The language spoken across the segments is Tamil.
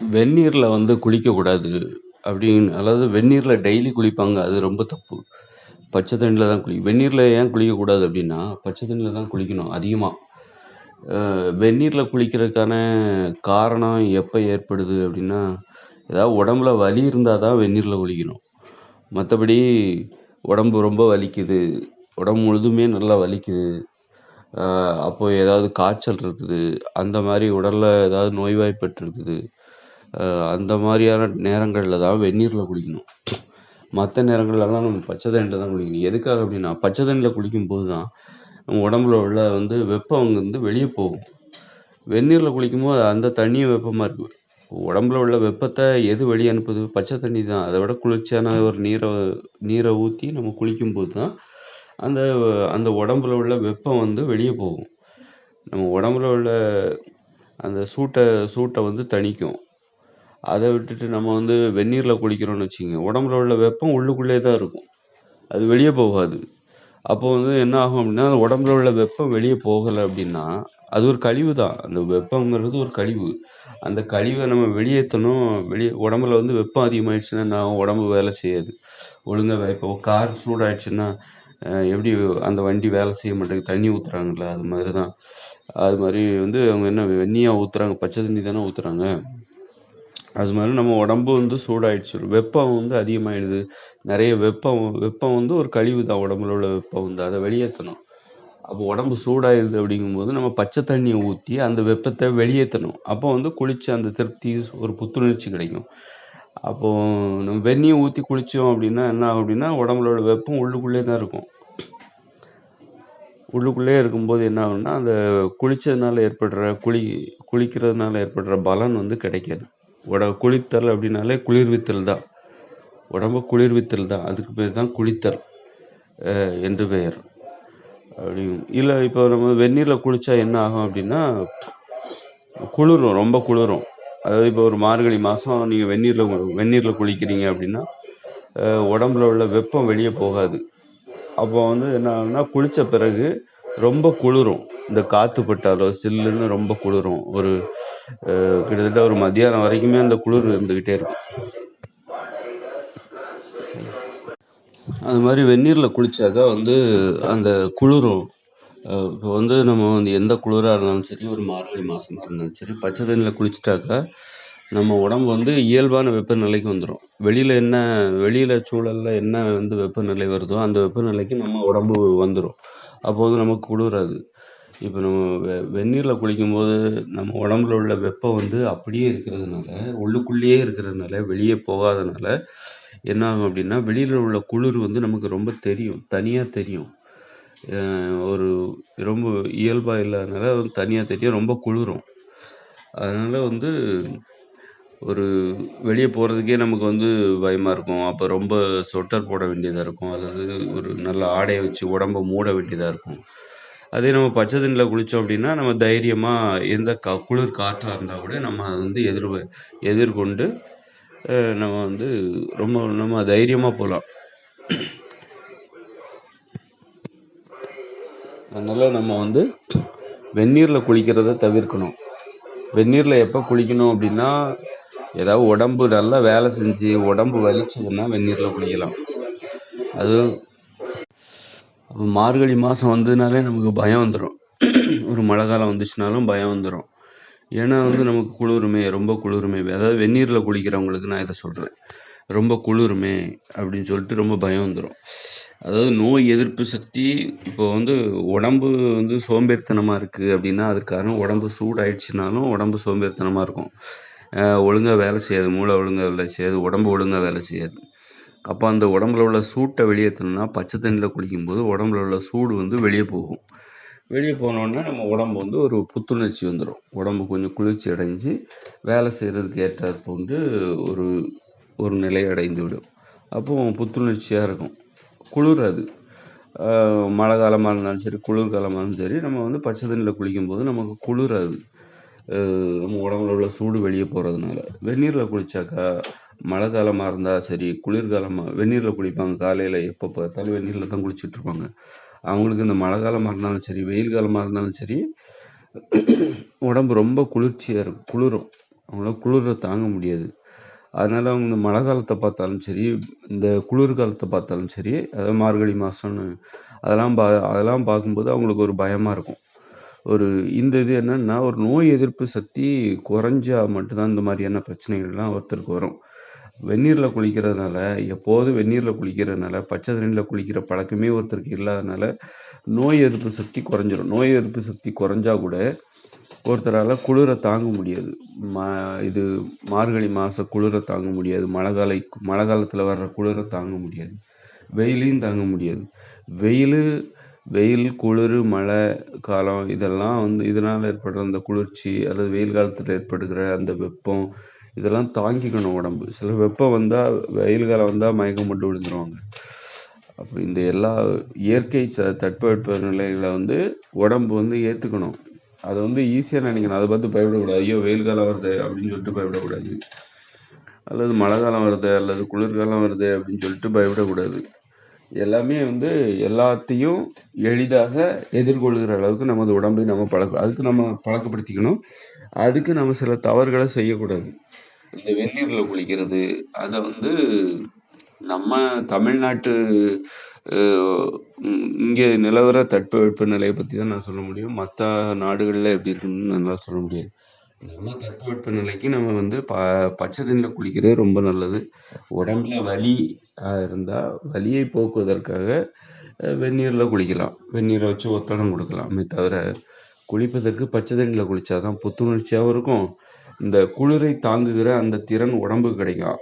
வெந்நீரில் வந்து குளிக்கக்கூடாது அப்படின்னு அதாவது வெந்நீரில் டெய்லி குளிப்பாங்க அது ரொம்ப தப்பு. பச்சை தண்ணியில் தான் குளி வெந்நீரில் ஏன் குளிக்கக்கூடாது அப்படின்னா பச்சை தண்ணியில் தான் குளிக்கணும் அதிகமாக வெந்நீரில் குளிக்கிறதுக்கான காரணம் எப்போ ஏற்படுது அப்படின்னா ஏதாவது உடம்புல வலி இருந்தால் தான் வெந்நீரில் குளிக்கணும். மற்றபடி உடம்பு ரொம்ப வலிக்குது உடம்பு முழுதுமே நல்லா வலிக்குது அப்போது ஏதாவது காய்ச்சல் இருக்குது அந்த மாதிரி உடலில் ஏதாவது நோய்வாய்ப்பட்டிருக்குது அந்த மாதிரியான நேரங்களில் தான் வெந்நீரில் குளிக்கணும். மற்ற நேரங்கள்லலாம் நம்ம பச்சை தண்ணியில் தான் குளிக்கணும். எதுக்காக அப்படின்னா பச்சை தண்ணியில் குளிக்கும்போது தான் நம்ம உடம்புல உள்ள வந்து வெப்பம் அங்கேருந்து வெளியே போகும். வெந்நீரில் குளிக்கும்போது அந்த தண்ணியும் வெப்பமாக இருக்குது உடம்புல உள்ள வெப்பத்தை எது வெளியே அனுப்புது? பச்சை தண்ணி தான். அதை விட குளிர்ச்சியான ஒரு நீரை நீரை ஊற்றி நம்ம குளிக்கும்போது தான் அந்த அந்த உடம்புல உள்ள வெப்பம் வந்து வெளியே போகும். நம்ம உடம்புல உள்ள அந்த சூட்டை சூட்டை வந்து தணிக்கும். அதை விட்டுட்டு நம்ம வந்து வெந்நீரில் குளிக்கிறோம்னு வச்சுக்கோங்க. உடம்புல உள்ள வெப்பம் உள்ளுக்குள்ளே தான் இருக்கும். அது வெளியே போகாது. அப்போ வந்து என்ன ஆகும் அப்படின்னா அந்த உடம்புல உள்ள வெப்பம் வெளியே போகலை அப்படின்னா அது ஒரு கழிவு தான். அந்த வெப்பங்கிறது ஒரு கழிவு. அந்த கழிவை நம்ம வெளியேற்றணும். வெளியே உடம்புல வந்து வெப்பம் அதிகமாகிடுச்சுன்னா நான் உடம்பு வேலை செய்யாது. ஒழுங்காக இப்போ கார் சூடாயிடுச்சுன்னா எப்படி அந்த வண்டி வேலை செய்ய மாட்டேங்குது? தண்ணி ஊற்றுறாங்கல்ல அது மாதிரி தான். அது மாதிரி வந்து அவங்க என்ன வெந்நியாக ஊற்றுறாங்க பச்சை தண்ணி தானே ஊற்றுறாங்க அது மாதிரி நம்ம உடம்பு வந்து சூடாயிடுச்சு. வெப்பம் வந்து அதிகமாகிடுது நிறைய வெப்பம் வெப்பம் வந்து ஒரு கழிவு தான் உடம்புல உள்ள வெப்பம் வந்து அதை வெளியேற்றணும். அப்போ உடம்பு சூடாயிடுது அப்படிங்கும்போது நம்ம பச்சை தண்ணியை ஊற்றி அந்த வெப்பத்தை வெளியேற்றணும். அப்போ வந்து குளித்து அந்த திருப்தி ஒரு புத்துணர்ச்சி கிடைக்கும். அப்போது நம்ம வெந்நியை ஊற்றி குளித்தோம் அப்படின்னா என்ன ஆகும் அப்படின்னா உடம்புல உள்ள வெப்பம் உள்ளுக்குள்ளே தான் இருக்கும். உள்ளுக்குள்ளே இருக்கும்போது என்ன ஆகும்னா அந்த குளித்ததுனால ஏற்படுற குளி குளிக்கிறதுனால ஏற்படுற பலன் வந்து கிடைக்காது. உட குளித்தல் அப்படின்னாலே குளிர்வித்தல் தான். உடம்பு குளிர்வித்தல் தான். அதுக்கு பேர் தான் குளித்தல் என்று பெயர். அப்படி இல்லை இப்போ நம்ம வெந்நீரில் குளித்தா என்ன ஆகும் அப்படின்னா குளிரும் ரொம்ப குளிரும். அதாவது இப்போ ஒரு மார்கழி மாதம் நீங்கள் வெந்நீரில் வெந்நீரில் குளிக்கிறீங்க அப்படின்னா உடம்புல உள்ள வெப்பம் வெளியே போகாது. அப்போ வந்து என்ன ஆகும்னா குளித்த பிறகு ரொம்ப குளிரும். இந்த காற்று பட்டாலோ சில்லுன்னு ரொம்ப குளிரும். ஒரு கிட்டத்தட்ட ஒரு மத்தியானம் வரைக்குமே அந்த குளிர் இருந்துக்கிட்டே இருக்கும். அது மாதிரி வெந்நீரில் குளித்தாக்கா வந்து அந்த குளிரும் இப்போ வந்து நம்ம வந்து எந்த குளிராக இருந்தாலும் சரி ஒரு மார்கழி மாதமாக இருந்தாலும் சரி பச்சை தண்ணியில் குளிச்சிட்டாக்கா நம்ம உடம்பு வந்து இயல்பான வெப்பநிலைக்கு வந்துடும் வெளியில் என்ன வெளியில் சூழலில் என்ன வந்து வெப்பநிலை வருதோ அந்த வெப்பநிலைக்கு நம்ம உடம்பு வந்துடும் அப்போ வந்து நமக்கு குளிராது. இப்போ நம்ம வெ வெந்நீரில் குளிக்கும்போது நம்ம உடம்புல உள்ள வெப்பம் வந்து அப்படியே இருக்கிறதுனால உள்ளுக்குள்ளேயே இருக்கிறதுனால வெளியே போகாதனால என்ன ஆகும் அப்படின்னா வெளியில் உள்ள குளிர் வந்து நமக்கு ரொம்ப தெரியும் தனியாக தெரியும். ஒரு ரொம்ப இயல்பாக இல்லாதனால வந்து தனியாக தெரியும் ரொம்ப குளிரும். அதனால் வந்து ஒரு வெளியே போகிறதுக்கே நமக்கு வந்து பயமாக இருக்கும். அப்போ ரொம்ப சொட்டர் போட வேண்டியதாக இருக்கும். அதாவது ஒரு நல்ல ஆடையை வச்சு உடம்ப மூட வேண்டியதாக இருக்கும். அதே நம்ம பச்சை தண்ணியில் குளித்தோம் அப்படின்னா நம்ம தைரியமாக எந்த கா குளிர் காற்றாக இருந்தால் கூட நம்ம அதை வந்து எதிர் எதிர்கொண்டு நம்ம வந்து ரொம்ப நம்ம தைரியமாக போகலாம் அதனால் நம்ம வந்து வெந்நீரில் குளிக்கிறத தவிர்க்கணும். வெந்நீரில் எப்போ குளிக்கணும் அப்படின்னா ஏதாவது உடம்பு நல்லா வேலை செஞ்சு உடம்பு வலிச்சதுன்னா வெந்நீரில் குளிக்கலாம். அதுவும் மார்கழி மாதம் வந்ததுனாலே நமக்கு பயம் வந்துடும் ஒரு மழை காலம் வந்துச்சுனாலும் பயம் வந்துடும் ஏன்னா வந்து நமக்கு குளிருமே ரொம்ப குளிருமே. அதாவது வெந்நீரில் குளிக்கிறவங்களுக்கு நான் இதை சொல்கிறேன் ரொம்ப குளிருமே அப்படின்னு சொல்லிட்டு ரொம்ப பயம் வந்துடும் அதாவது நோய் எதிர்ப்பு சக்தி இப்போ வந்து உடம்பு வந்து சோம்பேறித்தனமாக இருக்குது அப்படின்னா அதுக்கு காரணம் உடம்பு சூடாயிடுச்சுனாலும் உடம்பு சோம்பேறித்தனமாக இருக்கும். ஒழுங்காக வேலை செய்யாது மூளை ஒழுங்காக வேலை செய்யாது உடம்பு ஒழுங்காக வேலை செய்யாது. அப்போ அந்த உடம்புல உள்ள சூட்டை வெளியேற்றணும்னா பச்சை தண்ணியில் குளிக்கும்போது உடம்புல உள்ள சூடு வந்து வெளியே போகும். வெளியே போனோடனே நம்ம உடம்பு வந்து ஒரு புத்துணர்ச்சி வந்துடும் உடம்பு கொஞ்சம் குளிர்ச்சி அடைஞ்சு வேலை செய்கிறதுக்கு ஏற்றாற் போன்று ஒரு ஒரு நிலை அடைந்து விடும். அப்போ புத்துணர்ச்சியாக இருக்கும். குளிர் அது மழை காலமாக இருந்தாலும் சரி குளிர் காலமாக இருந்தாலும் சரி நம்ம வந்து பச்சை தண்ணியில் குளிக்கும்போது நமக்கு குளிராது. நம்ம உடம்புல உள்ள சூடு வெளியே போகிறதுனால வெந்நீரில் குளித்தாக்கா மழை காலமாக இருந்தால் சரி குளிர்காலமாக வெந்நீரில் குளிப்பாங்க. காலையில் எப்போ பார்த்தாலும் வெந்நீரில் தான் குளிச்சுட்ருப்பாங்க அவங்களுக்கு இந்த மழை காலமாக இருந்தாலும் சரி வெயில் காலமாக இருந்தாலும் சரி உடம்பு ரொம்ப குளிர்ச்சியாக இருக்கும். குளிரும். அவங்களால குளிர தாங்க முடியாது. அதனால் அவங்க இந்த மழை காலத்தை பார்த்தாலும் சரி இந்த குளிர் காலத்தை பார்த்தாலும் சரி அதாவது மார்கழி மாதம்னு அதெல்லாம் பா அதெல்லாம் பார்க்கும்போது அவங்களுக்கு ஒரு பயமாக இருக்கும். ஒரு இந்த இது என்னென்னா ஒரு நோய் எதிர்ப்பு சக்தி குறைஞ்சா மட்டும்தான் இந்த மாதிரியான பிரச்சனைகள்லாம் ஒருத்தருக்கு வரும். வெந்நீரில் குளிக்கிறதுனால எப்போதும் வெந்நீரில் குளிக்கிறதுனால பச்சை தண்ணியில் குளிக்கிற பழக்கமே ஒருத்தருக்கு இல்லாதனால நோய் எதிர்ப்பு சக்தி குறைஞ்சிரும். நோய் எதிர்ப்பு சக்தி குறைஞ்சா கூட ஒருத்தரால் குளிரை தாங்க முடியாது. மா இது மார்கழி மாத குளிரை தாங்க முடியாது. மழை காலை மழை காலத்தில் வர்ற குளிரை தாங்க முடியாது. வெயிலையும் தாங்க முடியாது. வெயில் வெயில் குளிர் மழை காலம் இதெல்லாம் வந்து இதனால் ஏற்படுற அந்த குளிர்ச்சி அல்லது வெயில் காலத்தில் ஏற்படுகிற அந்த வெப்பம் இதெல்லாம் தாங்கிக்கணும் உடம்பு. சில வெப்பம் வந்தால் வெயில் காலம் வந்தால் மயக்கம் போட்டு விழுந்துருவாங்க. அப்போ இந்த எல்லா இயற்கை ச தட்பவெட்ப நிலைகளை வந்து உடம்பு வந்து ஏற்றுக்கணும் அதை வந்து ஈஸியாக நினைக்கணும். அதை பார்த்து பயப்படக்கூடாது. ஐயோ வெயில் காலம் வருது அப்படின்னு சொல்லிட்டு பயப்படக்கூடாது. அல்லது மழை காலம் வருது அல்லது குளிர்காலம் வருது அப்படின்னு சொல்லிட்டு பயப்படக்கூடாது. எல்லாமே வந்து எல்லாத்தையும் எளிதாக எதிர்கொள்கிற அளவுக்கு நமது உடம்பை நம்ம பழக்க அதுக்கு நம்ம பழக்கப்படுத்திக்கணும். அதுக்கு நம்ம சில தவறுகளை செய்யக்கூடாது. இந்த வெந்நீரில் குளிக்கிறது அதை வந்து நம்ம தமிழ்நாட்டு இங்கே நிலவர தட்பவெப்ப நிலையை பற்றி தான் நான் சொல்ல முடியும். மற்ற நாடுகளில் எப்படி இருக்குன்னு நல்லா சொல்ல முடியாது. நம்ம தட்பவெப்ப நிலைக்கு நம்ம வந்து ப பச்சை தண்ணியில் குளிக்கிறது ரொம்ப நல்லது. உடம்புல வலி இருந்தால் வலியை போக்குவதற்காக வெந்நீரில் குளிக்கலாம். வெந்நீரை வச்சு ஒத்தடம் கொடுக்கலாமே. தவிர குளிப்பதற்கு பச்சை தண்ணியில் குளித்தா தான் புத்துணர்ச்சியாகவும் இருக்கும். இந்த குளிரை தாங்குகிற அந்த திறன் உடம்புக்கு கிடைக்கும்.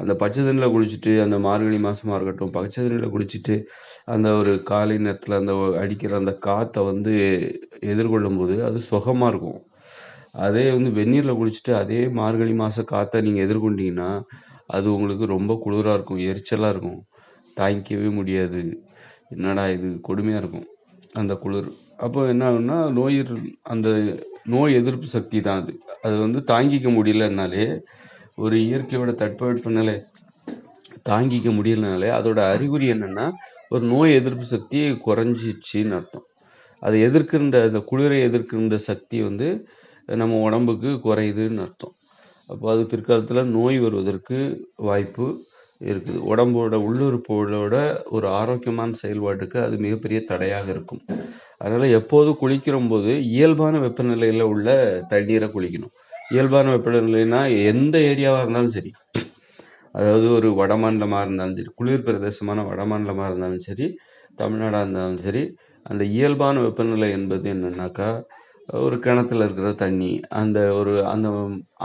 அந்த பச்சை தண்ணியில் குளிச்சுட்டு அந்த மார்கழி மாதமாக இருக்கட்டும் பச்சை தண்ணியில் குளிச்சுட்டு அந்த ஒரு காலை நேரத்தில் அந்த அடிக்கிற அந்த காற்றை வந்து எதிர்கொள்ளும் போது அது சுகமாக இருக்கும். அதே வந்து வெந்நீரில் குளிச்சுட்டு அதே மார்கழி மாத காற்றை நீங்கள் எதிர்கொண்டீங்கன்னா அது உங்களுக்கு ரொம்ப குளிராக இருக்கும் எரிச்சலாக இருக்கும். தாங்கிக்கவே முடியாது. என்னடா இது? கொடுமையாக இருக்கும் அந்த குளிர். அப்போ என்ன ஆகும்னா நோய் அந்த நோய் எதிர்ப்பு சக்தி தான் அது. அது வந்து தாங்கிக்க முடியலனாலே ஒரு இயற்கையோட தட்பவெட்ப தாங்கிக்க முடியலனாலே அதோட அறிகுறி என்னென்னா ஒரு நோய் எதிர்ப்பு சக்தி குறைஞ்சிச்சின்னு அர்த்தம். அதை எதிர்க்கின்ற அந்த குளிரை எதிர்க்கின்ற சக்தி வந்து நம்ம உடம்புக்கு குறையுதுன்னு அர்த்தம். அப்போ அது பிற்காலத்தில் நோய் வருவதற்கு வாய்ப்பு இருக்குது. உடம்போட உள்ளுறுப்புகளோட ஒரு ஆரோக்கியமான செயல்பாட்டுக்கு அது மிகப்பெரிய தடையாக இருக்கும். அதனால எப்போது குளிக்கிற போது இயல்பான வெப்பநிலையில் உள்ள தண்ணீரை குளிக்கணும். இயல்பான வெப்பநிலைனா எந்த ஏரியாவாக இருந்தாலும் சரி அதாவது ஒரு வடமாநிலமாக இருந்தாலும் சரி குளிர் பிரதேசமான வடமாநிலமாக இருந்தாலும் சரி தமிழ்நாடாக இருந்தாலும் சரி அந்த இயல்பான வெப்பநிலை என்பது என்னன்னாக்கா ஒரு கிணத்துல இருக்கிற தண்ணி அந்த ஒரு அந்த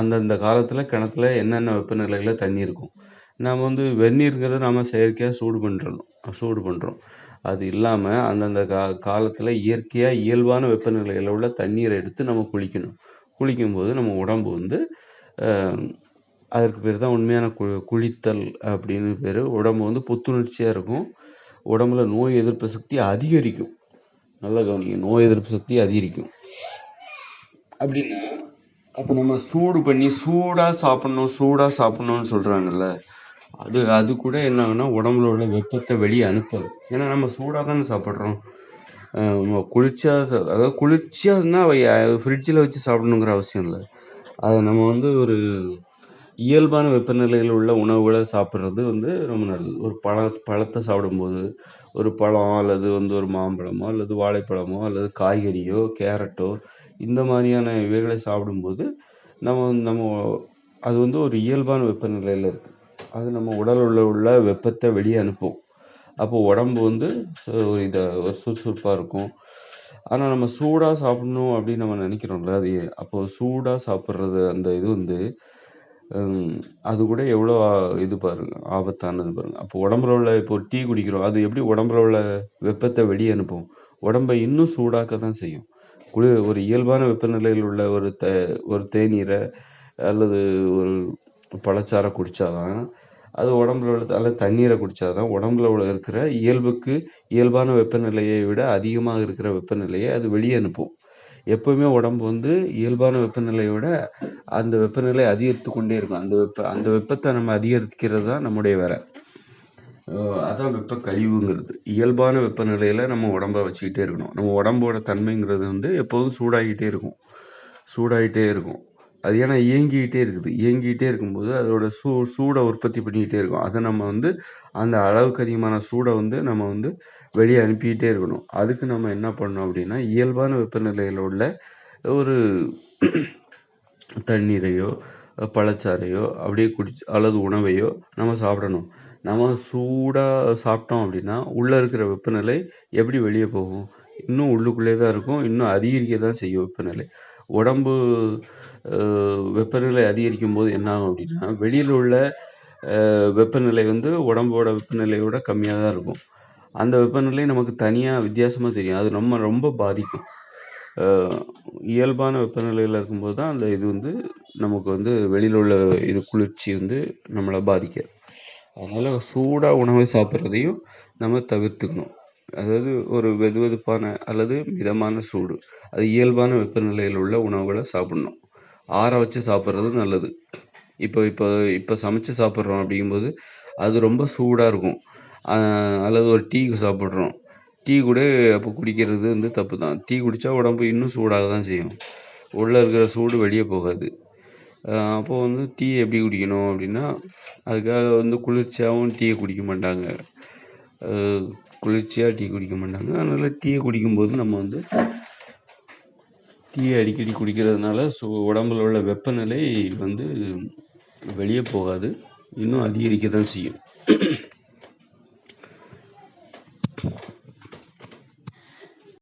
அந்தந்த காலத்தில் கிணத்துல என்னென்ன வெப்பநிலையில் தண்ணி இருக்கும். நம்ம வந்து வெந்நீருங்கிறத நம்ம செயற்கையாக சூடு பண்ணுறோம் சூடு பண்ணுறோம் அது இல்லாமல் அந்தந்த கா காலத்தில் இயற்கையாக இயல்பான வெப்பநிலையில் உள்ள தண்ணீரை எடுத்து நம்ம குளிக்கணும். குளிக்கும்போது நம்ம உடம்பு வந்து அதற்கு பேர் தான் உண்மையான கு குளித்தல் அப்படின்னு பேர். உடம்பு வந்து புத்துணர்ச்சியாக இருக்கும். உடம்புல நோய் எதிர்ப்பு சக்தி அதிகரிக்கும். நல்லா கவனிங்க. நோய் எதிர்ப்பு சக்தி அதிகரிக்கும். அப்படின்னா அப்போ நம்ம சூடு பண்ணி சூடாக சாப்பிட்ணும் சூடாக சாப்பிட்ணுன்னு சொல்கிறாங்கல்ல அது அது கூட என்ன ஆகுனா உடம்புல உள்ள வெப்பத்தை வெளியே அனுப்பாது. ஏன்னா நம்ம சூடாக தானே சாப்பிட்றோம். குளிர்ச்சியா அதாவது குளிர்ச்சியானா ஃப்ரிட்ஜில் வச்சு சாப்பிடணுங்கிற அவசியம் இல்லை. அதை நம்ம வந்து ஒரு இயல்பான வெப்பநிலையில் உள்ள உணவுகளை சாப்பிட்றது வந்து ரொம்ப நல்லது. ஒரு பழ பழத்தை சாப்பிடும்போது ஒரு பழம் அல்லது வந்து ஒரு மாம்பழமோ அல்லது வாழைப்பழமோ அல்லது காய்கறியோ கேரட்டோ இந்த மாதிரியான இவைகளை சாப்பிடும்போது நம்ம நம்ம அது வந்து ஒரு இயல்பான வெப்பநிலையில் இருக்குது அது நம்ம உடலில் உள்ள வெப்பத்தை வெளியே அனுப்பும். அப்போ உடம்பு வந்து ஒரு இதை சுறுசுறுப்பாக இருக்கும். ஆனால் நம்ம சூடாக சாப்பிடணும் அப்படின்னு நம்ம நினைக்கிறோம்ல அது அப்போது சூடாக சாப்பிட்றது அந்த இது வந்து அது கூட எவ்வளோ இது பாருங்க ஆபத்தானது பாருங்கள் அப்போ உடம்புல உள்ள இப்போ டீ குடிக்கிறோம் அது எப்படி உடம்புல உள்ள வெப்பத்தை வெளியே அனுப்பும்? உடம்பை இன்னும் சூடாக்க தான் செய்யும். குளிர் ஒரு இயல்பான வெப்பநிலையில் உள்ள ஒரு த ஒரு தேநீரை அல்லது ஒரு பழச்சாரை குடித்தாதான் அது உடம்புல உள்ள அல்ல தண்ணீரை குடித்தாதான் உடம்புல உள்ள இருக்கிற இயல்புக்கு இயல்பான வெப்பநிலையை விட அதிகமாக இருக்கிற வெப்பநிலையை அது வெளியே அனுப்பும். எப்போவுமே உடம்பு வந்து இயல்பான வெப்பநிலையை விட அந்த வெப்பநிலை அதிகரித்து கொண்டே இருக்கும். அந்த வெப்ப அந்த வெப்பத்தை நம்ம அதிகரிக்கிறது தான் நம்முடைய வேலை. அதான் வெப்ப கழிவுங்கிறது. இயல்பான வெப்பநிலையில் நம்ம உடம்பை வச்சுக்கிட்டே இருக்கணும். நம்ம உடம்போட தன்மைங்கிறது வந்து எப்போதும் சூடாகிட்டே இருக்கும். சூடாகிட்டே இருக்கும். அது ஏன்னா இயங்கிக்கிட்டே இருக்குது. இயங்கிக்கிட்டே இருக்கும்போது அதோட சூ சூடை உற்பத்தி பண்ணிக்கிட்டே இருக்கும். அதை நம்ம வந்து அந்த அளவுக்கு அதிகமான சூடை வந்து நம்ம வந்து வெளியே அனுப்பிக்கிட்டே இருக்கணும். அதுக்கு நம்ம என்ன பண்ணணும் அப்படின்னா இயல்பான வெப்பநிலையில் உள்ள ஒரு தண்ணீரையோ பழச்சாறையோ அப்படியே குடிச்சு அல்லது உணவையோ நம்ம சாப்பிடணும். நம்ம சூடாக சாப்பிட்டோம் அப்படின்னா உள்ளே இருக்கிற வெப்பநிலை எப்படி வெளியே போகும்? இன்னும் உள்ளுக்குள்ளே தான் இருக்கும். இன்னும் அதிகரிக்க தான் செய்யும் வெப்பநிலை. உடம்பு வெப்பநிலை அதிகரிக்கும் போது என்ன ஆகும் அப்படின்னா வெளியில் உள்ள வெப்பநிலை வந்து உடம்போட வெப்பநிலையோட கம்மியாக தான் இருக்கும். அந்த வெப்பநிலை நமக்கு தனியாக வித்தியாசமாக தெரியும். அது நம்ம ரொம்ப பாதிக்கும். இயல்பான வெப்பநிலையில் இருக்கும்போது தான் அந்த இது வந்து நமக்கு வந்து வெளியில் உள்ள இது குளிர்ச்சி வந்து நம்மளை பாதிக்காது. அதனால் சூடாக உணவை சாப்பிட்றதையும் நம்ம தவிர்த்துக்கணும். அதாவது ஒரு வெதுவெதுப்பான அல்லது மிதமான சூடு. அது இயல்பான வெப்பநிலையில் உள்ள உணவுகளை சாப்பிடணும். ஆற வச்சு சாப்பிட்றது நல்லது. இப்போ இப்போ இப்போ சமைச்சு சாப்பிட்றோம் அப்படிங்கும்போது அது ரொம்ப சூடாக இருக்கும். அல்லது ஒரு டீ சாப்பிட்றோம். டீ கூட அப்போ குடிக்கிறது வந்து தப்பு தான் டீ குடித்தா உடம்பு இன்னும் சூடாக தான் செய்யும். உள்ளே இருக்கிற சூடு வெளியே போகாது. அப்போது அப்போ வந்து டீ எப்படி குடிக்கணும் அப்படின்னா அதுக்காக வந்து குளிர்ச்சியாகவும் டீயை குடிக்க மாட்டாங்க. குளிர்ச்சியாக டீ குடிக்க மாட்டாங்க. அதனால் டீயை குடிக்கும்போது நம்ம வந்து டீயை அடிக்கடி குடிக்கிறதுனால சு உடம்புல உள்ள வெப்பநிலை வந்து வெளியே போகாது. இன்னும் அதிகரிக்க தான் செய்யும்.